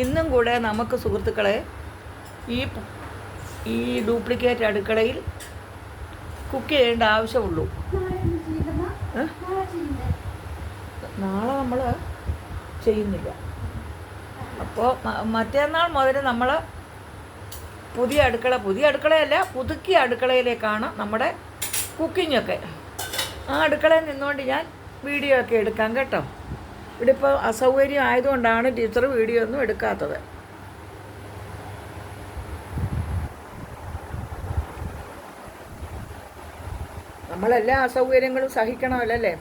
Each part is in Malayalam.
ഇന്നും കൂടെ നമുക്ക് സുഹൃത്തുക്കളെ ഈ ഈ ഡ്യൂപ്ലിക്കേറ്റ് അടുക്കളയിൽ കുക്ക് ചെയ്യേണ്ട ആവശ്യമുള്ളൂ. നാളെ നമ്മൾ ചെയ്യുന്നില്ല. അപ്പോൾ മറ്റന്നാൾ മുതൽ നമ്മൾ പുതിയ അടുക്കള പുതിയ അടുക്കളയല്ല പുതുക്കിയ അടുക്കളയിലേക്കാണ് നമ്മുടെ കുക്കിങ്ങൊക്കെ. ആ അടുക്കളയിൽ നിന്നുകൊണ്ട് ഞാൻ വീഡിയോ ഒക്കെ എടുക്കാം കേട്ടോ. ഇവിടെ ഇപ്പോൾ അസൗകര്യം ആയതുകൊണ്ടാണ് ടീച്ചർ വീഡിയോ ഒന്നും എടുക്കാത്തത്. നമ്മളെല്ലാ അസൗകര്യങ്ങളും സഹിക്കണമല്ലേ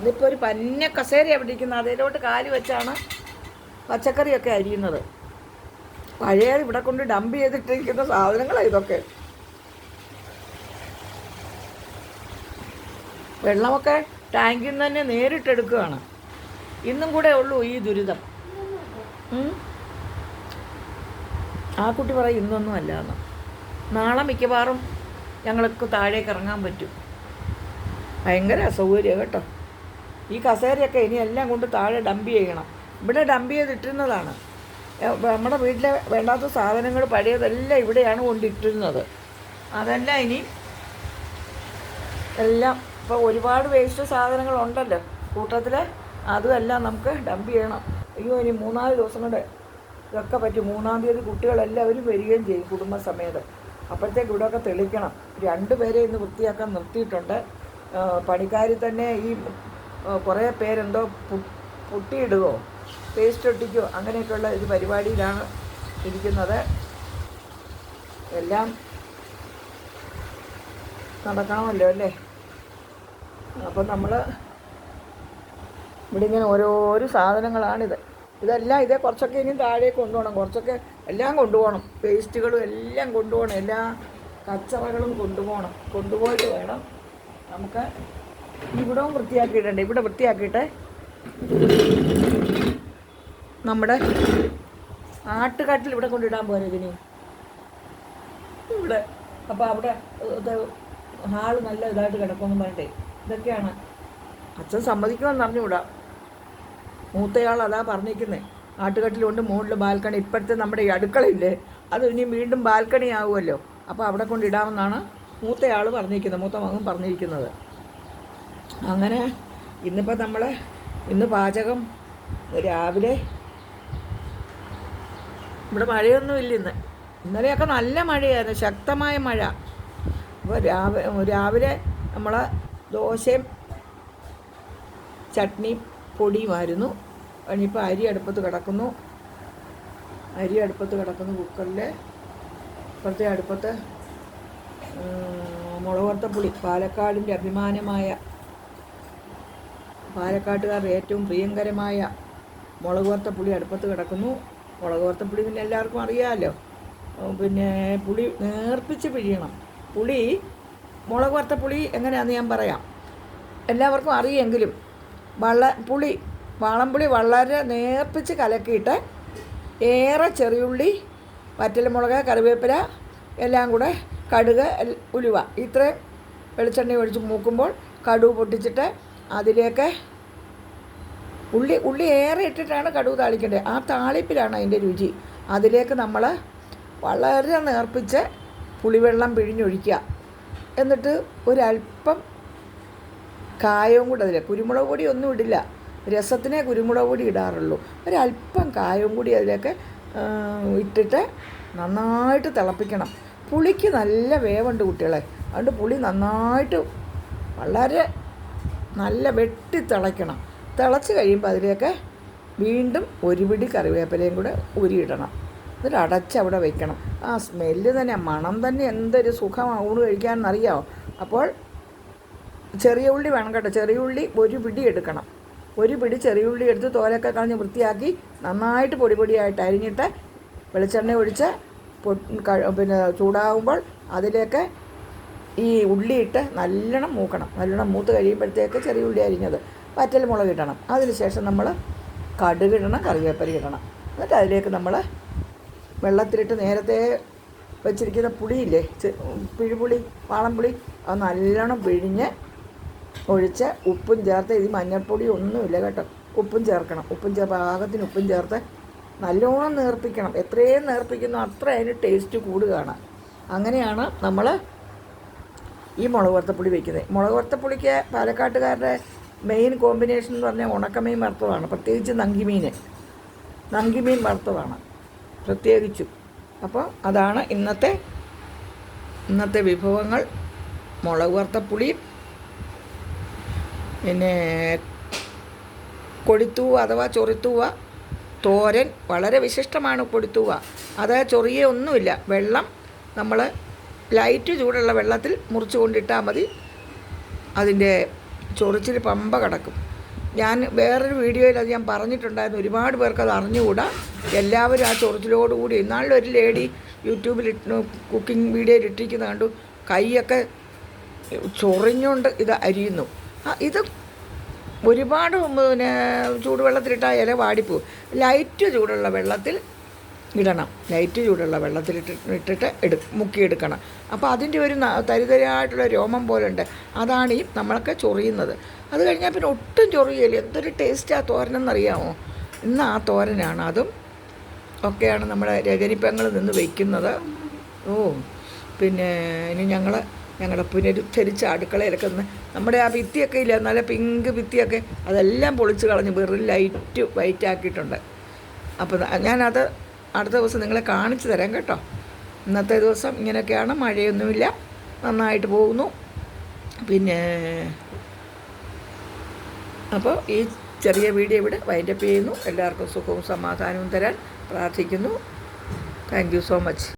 ഇതിപ്പോൾ ഒരു പന്ന കസേര എവിടെ ഇരിക്കുന്നത് അതിലോട്ട് കാൽ വെച്ചാണ് പച്ചക്കറിയൊക്കെ അരിയുന്നത്. പഴയ ഇവിടെ കൊണ്ട് ഡംപ് ചെയ്തിട്ടിരിക്കുന്ന സാധനങ്ങളാണ് ഇതൊക്കെ. വെള്ളമൊക്കെ ടാങ്കിൽ നിന്ന് തന്നെ നേരിട്ടെടുക്കുകയാണ്. ഇന്നും കൂടെ ഉള്ളൂ ഈ ദുരിതം. ആ കുട്ടി പറയും ഇന്നൊന്നും അല്ല എന്ന്. നാളെ മിക്കവാറും ഞങ്ങൾക്ക് താഴേക്ക് ഇറങ്ങാൻ പറ്റും. ഭയങ്കര അസൗകര്യം കേട്ടോ. ഈ കസേരയൊക്കെ ഇനി എല്ലാം കൊണ്ട് താഴെ ഡംപ് ചെയ്യണം. ഇവിടെ ഡംപ് ചെയ്തിട്ടിരുന്നതാണ് നമ്മുടെ വീട്ടിലെ വേണ്ടാത്ത സാധനങ്ങൾ പഴയതെല്ലാം ഇവിടെയാണ് കൊണ്ടിട്ടിരുന്നത്. അതെല്ലാം ഇനി എല്ലാം ഇപ്പോൾ ഒരുപാട് വേസ്റ്റ് സാധനങ്ങളുണ്ടല്ലോ. കൂട്ടത്തിൽ അതുമെല്ലാം നമുക്ക് ഡംപ് ചെയ്യണം. അയ്യോ ഇനി മൂന്നാൽ ദിവസം കൊണ്ട് ഇതൊക്കെ പറ്റും. മൂന്നാം തീയതി കുട്ടികളെല്ലാവരും വരികയും ചെയ്യും കുടുംബസമേതം. അപ്പോഴത്തേക്ക് ഇവിടെയൊക്കെ തെളിക്കണം. രണ്ട് പേരെ ഇന്ന് വൃത്തിയാക്കാൻ നിർത്തിയിട്ടുണ്ട്. പണിക്കാർ തന്നെ ഈ കുറേ പേരെന്തോ പുട്ടിയിടുകയോ പേസ്റ്റ് ഒട്ടിക്കോ അങ്ങനെയൊക്കെയുള്ള ഒരു പരിപാടിയിലാണ് ഇരിക്കുന്നത്. എല്ലാം നടക്കണമല്ലോ അല്ലേ? അപ്പം നമ്മൾ ഇവിടെ ഇങ്ങനെ ഓരോരോ സാധനങ്ങളാണിത്. ഇതെല്ലാം ഇതേ കുറച്ചൊക്കെ ഇനി താഴേക്ക് കൊണ്ടുപോകണം. കുറച്ചൊക്കെ എല്ലാം കൊണ്ടുപോകണം. പേസ്റ്റുകളും എല്ലാം കൊണ്ടുപോകണം. എല്ലാ കച്ചറകളും കൊണ്ടുപോകണം. കൊണ്ടുപോയിട്ട് വേണം നമുക്ക് ഇവിടവും വൃത്തിയാക്കിയിട്ടുണ്ട് ഇവിടെ വൃത്തിയാക്കിയിട്ട് നമ്മുടെ ആട്ടുകാട്ടിൽ ഇവിടെ കൊണ്ടിടാൻ പോരെ ഇതിന്. ഇവിടെ. അപ്പോൾ അവിടെ ഹാൾ നല്ല ഇതായിട്ട് കിടക്കുമെന്ന് പറഞ്ഞിട്ടേ. ഇതൊക്കെയാണ്. അച്ഛൻ സമ്മതിക്കുമെന്ന് അറിഞ്ഞുകൂടാ. മൂത്തയാൾ അതാ പറഞ്ഞിരിക്കുന്നത് ആട്ടുകട്ടിലുണ്ട് മുകളിൽ ബാൽക്കണി. ഇപ്പോഴത്തെ നമ്മുടെ ഈ അടുക്കളയില്ലേ അത് ഇനി വീണ്ടും ബാൽക്കണി ആവുമല്ലോ. അപ്പോൾ അവിടെ കൊണ്ടിടാമെന്നാണ് മൂത്തയാൾ പറഞ്ഞിരിക്കുന്നത് മൂത്ത മകൻ പറഞ്ഞിരിക്കുന്നത്. അങ്ങനെ ഇന്നിപ്പോൾ നമ്മൾ ഇന്ന് പാചകം രാവിലെ. ഇവിടെ മഴയൊന്നും ഇല്ല ഇന്ന്. ഇന്നലെയൊക്കെ നല്ല മഴയായിരുന്നു ശക്തമായ മഴ. അപ്പോൾ രാവിലെ രാവിലെ നമ്മൾ ദോശയും ചട്നി പൊടിയുമായിരുന്നു. ഇനിയിപ്പോൾ അരി അടുപ്പത്ത് കിടക്കുന്നു. അരി അടുപ്പത്ത് കിടക്കുന്നു കുക്കറിൽ ഇപ്പുറത്തെ അടുപ്പത്ത് മുളക് പുളി. പാലക്കാടിന്റെ അഭിമാനമായ പാലക്കാട്ടുകാരുടെ ഏറ്റവും പ്രിയങ്കരമായ മുളക് പുളി അടുപ്പത്ത് കിടക്കുന്നു. മുളക് വറുത്ത പുളി പിന്നെ എല്ലാവർക്കും അറിയാമല്ലോ പിന്നെ പുളി നേർപ്പിച്ച് പിഴിയണം. പുളി മുളക് വറുത്ത പുളി എങ്ങനെയാണെന്ന് ഞാൻ പറയാം. എല്ലാവർക്കും അറിയെങ്കിലും വള്ള പുളി വാളംപുളി വളരെ നേർപ്പിച്ച് കലക്കിയിട്ട് ഏറെ ചെറിയുള്ളി വറ്റൽമുളക് കറിവേപ്പില എല്ലാം കൂടെ കടുക് ഉലുവ ഇത്രയും വെളിച്ചെണ്ണ ഒഴിച്ച് മൂക്കുമ്പോൾ കടുക് പൊട്ടിച്ചിട്ട് അതിലേക്ക് ഉള്ളി ഉള്ളി ഏറെ ഇട്ടിട്ടാണ് കടുക് താളിക്കേണ്ടത്. ആ താളിപ്പിലാണ് അതിന്റെ രുചി. അതിലേക്ക് നമ്മൾ വളരെ നേർപ്പിച്ച് പുളിവെള്ളം പിഴിഞ്ഞൊഴിക്കുക. എന്നിട്ട് ഒരല്പം കായവും കൂടെ അതിൽ കുരുമുളക് പൊടി ഒന്നും ഇടില്ല. രസത്തിനെ കുരുമുളക് പൊടി ഇടാറുള്ളൂ. ഒരല്പം കായവും കൂടി അതിലേക്ക് ഇട്ടിട്ട് നന്നായിട്ട് തിളപ്പിക്കണം. പുളിക്ക് നല്ല വേവുണ്ട് കുട്ടികളെ. അതുകൊണ്ട് പുളി നന്നായിട്ട് വളരെ നല്ല വെട്ടി തിളയ്ക്കണം. തിളച്ച് കഴിയുമ്പോൾ അതിലേക്ക് വീണ്ടും ഒരു പിടി കറിവേപ്പിലയും കൂടെ ഉരിയിടണം എന്നിട്ട് അടച്ച് അവിടെ വെക്കണം. ആ സ്മെല്ല് തന്നെ മണം തന്നെ എന്തൊരു സുഖമാണ് ഊണ് കഴിക്കാമെന്നറിയാമോ അപ്പോൾ ചെറിയ ഉള്ളി വേണം കേട്ടോ. ചെറിയ ഉള്ളി ഒരു പിടി എടുക്കണം. ഒരു പിടി ചെറിയ ഉള്ളി എടുത്ത് തോലൊക്കെ കളഞ്ഞ് വൃത്തിയാക്കി നന്നായിട്ട് പൊടി പൊടിയായിട്ട് അരിഞ്ഞിട്ട് വെളിച്ചെണ്ണ ഒഴിച്ച് പിന്നെ ചൂടാകുമ്പോൾ അതിലേക്ക് ഈ ഉള്ളിയിട്ട് നല്ലോണം മൂക്കണം. നല്ലോണം മൂത്ത് കഴിയുമ്പോഴത്തേക്ക് ചെറിയ ഉള്ളി അരിഞ്ഞത്. വറ്റൽ മുളക് ഇടണം അതിനുശേഷം നമ്മൾ കടുക് ഇടണം കറിവേപ്പില ഇടണം. എന്നിട്ട് അതിലേക്ക് നമ്മൾ വെള്ളത്തിലിട്ട് നേരത്തെ വെച്ചിരിക്കുന്ന പുളിയില്ലേ പിഴിപുളി വാളംപുളി അത് നല്ലോണം പിഴിഞ്ഞ് ഒഴിച്ച് ഉപ്പും ചേർത്ത് ഇത് മഞ്ഞൾപ്പൊടി ഒന്നുമില്ല കേട്ടോ. ഉപ്പും ചേർക്കണം. ഉപ്പും ചേർ പാകത്തിന് ഉപ്പും ചേർത്ത് നല്ലോണം നേർപ്പിക്കണം. എത്രയും നേർപ്പിക്കുന്നു അത്ര അതിന് ടേസ്റ്റ് കൂടുകയാണ്. അങ്ങനെയാണ് നമ്മൾ ഈ മുളക് വറുത്തപ്പുളി വയ്ക്കുന്നത് മുളക് വറുത്തപ്പുളിക്ക് പാലക്കാട്ടുകാരുടെ മെയിൻ കോമ്പിനേഷൻ എന്ന് പറഞ്ഞാൽ ഉണക്കമീൻ വറുത്തതാണ്. പ്രത്യേകിച്ച് നങ്കിമീൻ. നങ്കിമീൻ വറുത്തതാണ്. പ്രത്യേകിച്ചും. അപ്പോൾ അതാണ് ഇന്നത്തെ ഇന്നത്തെ വിഭവങ്ങൾ. മുളക് വറുത്തപ്പുളിയും പിന്നെ കൊടിത്തൂവ അഥവാ ചൊറിത്തൂവ തോരൻ വളരെ വിശിഷ്ടമാണ് കൊടിത്തൂവ. അത് ചൊറിയ ഒന്നുമില്ല. വെള്ളം നമ്മൾ ലൈറ്റ് ചൂടുള്ള വെള്ളത്തിൽ മുറിച്ച് കൊണ്ടിട്ടാൽ മതി. അതിന്റെ ചൊറിച്ചിൽ പമ്പ കിടക്കും. ഞാൻ വേറൊരു വീഡിയോയിൽ അത് ഞാൻ പറഞ്ഞിട്ടുണ്ടായിരുന്നു. ഒരുപാട് പേർക്ക് അത് അറിഞ്ഞുകൂടാ. എല്ലാവരും ആ ചൊറിച്ചിലോടുകൂടി എന്നാലും ഒരു ലേഡി യൂട്യൂബിൽ കുക്കിംഗ് വീഡിയോയിൽ ഇട്ടിരിക്കുന്ന കണ്ടു. കൈയൊക്കെ ചൊറിഞ്ഞുകൊണ്ട് ഇത് അരിയുന്നു. ഇത് ഒരുപാട് പിന്നെ ചൂടുവെള്ളത്തിലിട്ടാൽ ഇല വാടിപ്പോവും. ലൈറ്റ് ചൂടുള്ള വെള്ളത്തിൽ ഇടണം. ലൈറ്റ് ചൂടുള്ള വെള്ളത്തിലിട്ട് ഇട്ടിട്ട് എടു മുക്കിയെടുക്കണം അപ്പോൾ അതിന്റെ ഒരു തരിതരായിട്ടുള്ള രോമം പോലെ ഉണ്ട് അതാണ് ഈ നമ്മളൊക്കെ ചൊറിയുന്നത്. അത് കഴിഞ്ഞാൽ പിന്നെ ഒട്ടും ചൊറിയില്ല. എന്തൊരു ടേസ്റ്റ് ആ തോരനെന്നറിയാമോ ഇന്ന് ആ തോരനാണ്. അതും ഒക്കെയാണ് നമ്മുടെ രജനിപ്പങ്ങൾ നിന്ന് വയ്ക്കുന്നത് ഓ പിന്നെ ഇനി ഞങ്ങൾ ഞങ്ങളുടെ പുനരുദ്ധരിച്ച അടുക്കളയിലൊക്കെ നിന്ന് നമ്മുടെ ആ ഭിത്തിയൊക്കെ ഇല്ല. നല്ല പിങ്ക് ഭിത്തിയൊക്കെ. അതെല്ലാം പൊളിച്ച് കളഞ്ഞ് വെറും ലൈറ്റ് വൈറ്റ് ആക്കിയിട്ടുണ്ട്. അപ്പോൾ ഞാനത് അടുത്ത ദിവസം നിങ്ങളെ കാണിച്ചു തരാം കേട്ടോ. ഇന്നത്തെ ദിവസം ഇങ്ങനെയൊക്കെയാണ് മഴയൊന്നുമില്ല നന്നായിട്ട് പോകുന്നു. പിന്നെ അപ്പോൾ ഈ ചെറിയ വീഡിയോ ഇവിടെ വൈൻഡപ്പ് ചെയ്യുന്നു. എല്ലാവർക്കും സുഖവും സമാധാനവും തരാൻ പ്രാർത്ഥിക്കുന്നു. Thank so much